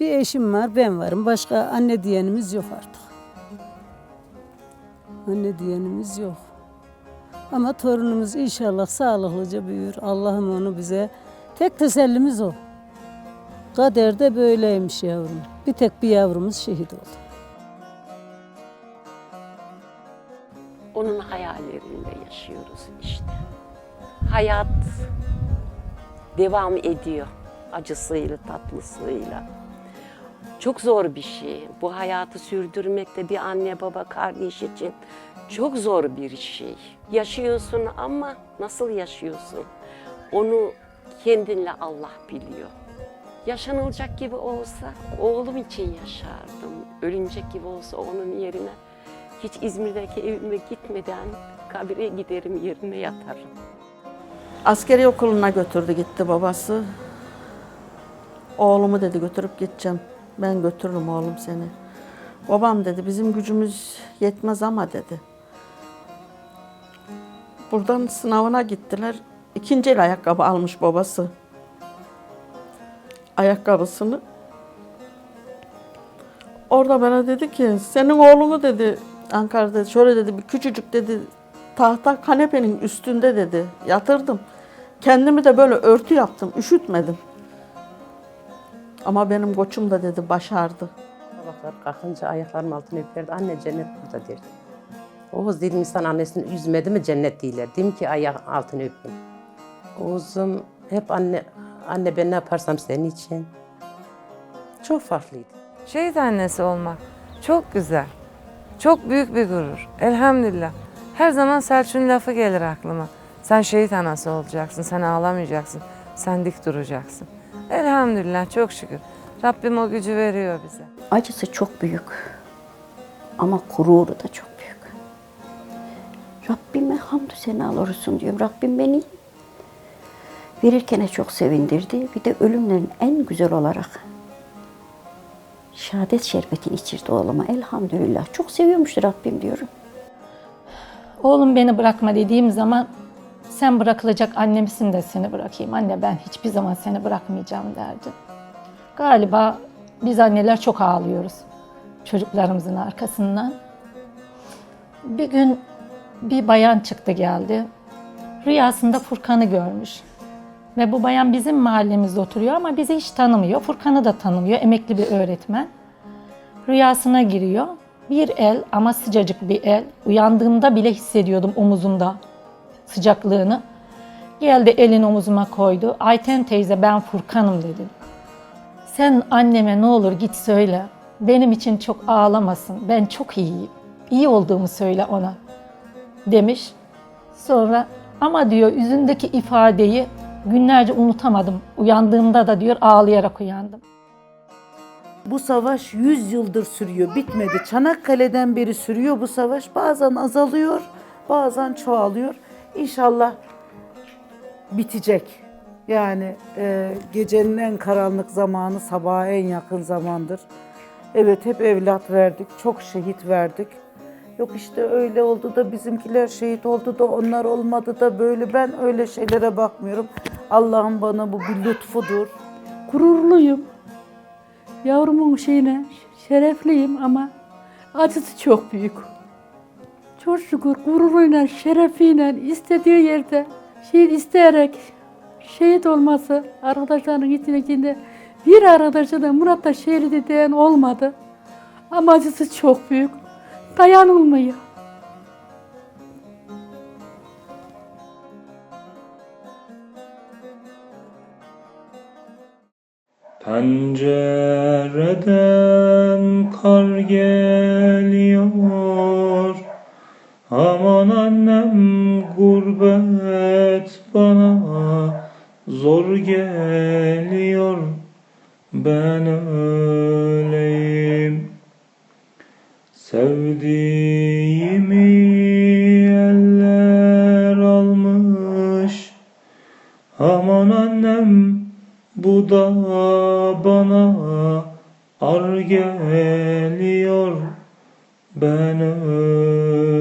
Bir eşim var, ben varım. Başka anne diyenimiz yok artık. Anne diyenimiz yok. Ama torunumuz inşallah sağlıklıca büyür. Allah'ım onu bize tek tesellimiz o. Kader de böyleymiş yavrum. Bir tek bir yavrumuz şehit oldu. Onun hayallerinde yaşıyoruz işte. Hayat devam ediyor acısıyla, tatlısıyla. Çok zor bir şey. Bu hayatı sürdürmek de bir anne baba kardeş için çok zor bir şey. Yaşıyorsun ama nasıl yaşıyorsun? Onu kendinle Allah biliyor. Yaşanılacak gibi olsa oğlum için yaşardım. Ölünecek gibi olsa onun yerine hiç İzmir'deki evime gitmeden kabire giderim yerine yatarım. Askeri okuluna götürdü gitti babası. Oğlumu dedi götürüp gideceğim. Ben götürürüm oğlum seni. Babam dedi bizim gücümüz yetmez ama dedi. Buradan sınavına gittiler. İkinci el ayakkabı almış babası. Ayakkabısını. Orada bana dedi ki senin oğlunu dedi Ankara'da şöyle dedi bir küçücük dedi tahta kanepenin üstünde dedi yatırdım. Kendimi de böyle örtü yaptım üşütmedim. Ama benim koçum da dedi başardı. Sabahlar kalkınca ayaklarım altına öperdi. Anne cennet burada derdi. Oğuz dedim insan annesini üzmedi mi cennet değiller. Dedim ki ayak altını öpeyim. Oğuz'um hep anne, anne ben ne yaparsam senin için. Çok farklıydı. Şehit annesi olmak çok güzel. Çok büyük bir gurur. Elhamdülillah. Her zaman Selçuk'un lafı gelir aklıma. Sen şehit anası olacaksın, sen ağlamayacaksın, sen dik duracaksın. Elhamdülillah çok şükür. Rabbim o gücü veriyor bize. Acısı çok büyük. Ama gururu da çok büyük. Rabbime hamdü senalar olsun diyorum. Rabbim beni verirken çok sevindirdi. Bir de ölümlerin en güzel olarak şehadet şerbetini içirdi oğluma. Elhamdülillah. Çok seviyormuş Rabbim diyorum. Oğlum beni bırakma dediğim zaman sen bırakılacak annemsin de seni bırakayım. Anne ben hiçbir zaman seni bırakmayacağım derdi. Galiba biz anneler çok ağlıyoruz çocuklarımızın arkasından. Bir gün bir bayan çıktı geldi. Rüyasında Furkan'ı görmüş. Ve bu bayan bizim mahallemizde oturuyor ama bizi hiç tanımıyor. Furkan'ı da tanımıyor. Emekli bir öğretmen. Rüyasına giriyor. Bir el ama sıcacık bir el. Uyandığımda bile hissediyordum omuzumda sıcaklığını. Geldi elini omuzuma koydu. Ayten teyze ben Furkan'ım dedim. Sen anneme ne olur git söyle. Benim için çok ağlamasın. Ben çok iyiyim. İyi olduğumu söyle ona demiş. Sonra ama diyor yüzündeki ifadeyi günlerce unutamadım. Uyandığımda da diyor ağlayarak uyandım. Bu savaş 100 yıldır sürüyor, bitmedi. Çanakkale'den beri sürüyor bu savaş. Bazen azalıyor, bazen çoğalıyor. İnşallah bitecek. Yani e, gecenin en karanlık zamanı sabaha en yakın zamandır. Evet hep evlat verdik, çok şehit verdik. Yok işte öyle oldu da bizimkiler şehit oldu da onlar olmadı da böyle. Ben öyle şeylere bakmıyorum. Allah'ın bana bu bir lütfudur. gururluyum. Yavrumun şeyine şerefliyim ama acısı çok büyük. Çok şükür gururuyla, şerefiyle istediği yerde şehit isteyerek şehit olması arkadaşlarının içinde bir arkadaşı da Murat'ta şehit diyen olmadı. Ama acısı çok büyük. Dayanılmıyor. Pencereden kar geliyor Aman annem gurbet bana zor geliyor Ben öleyim Sevdiğimi eller almış Aman annem bu da bana ar geliyor Ben öleyim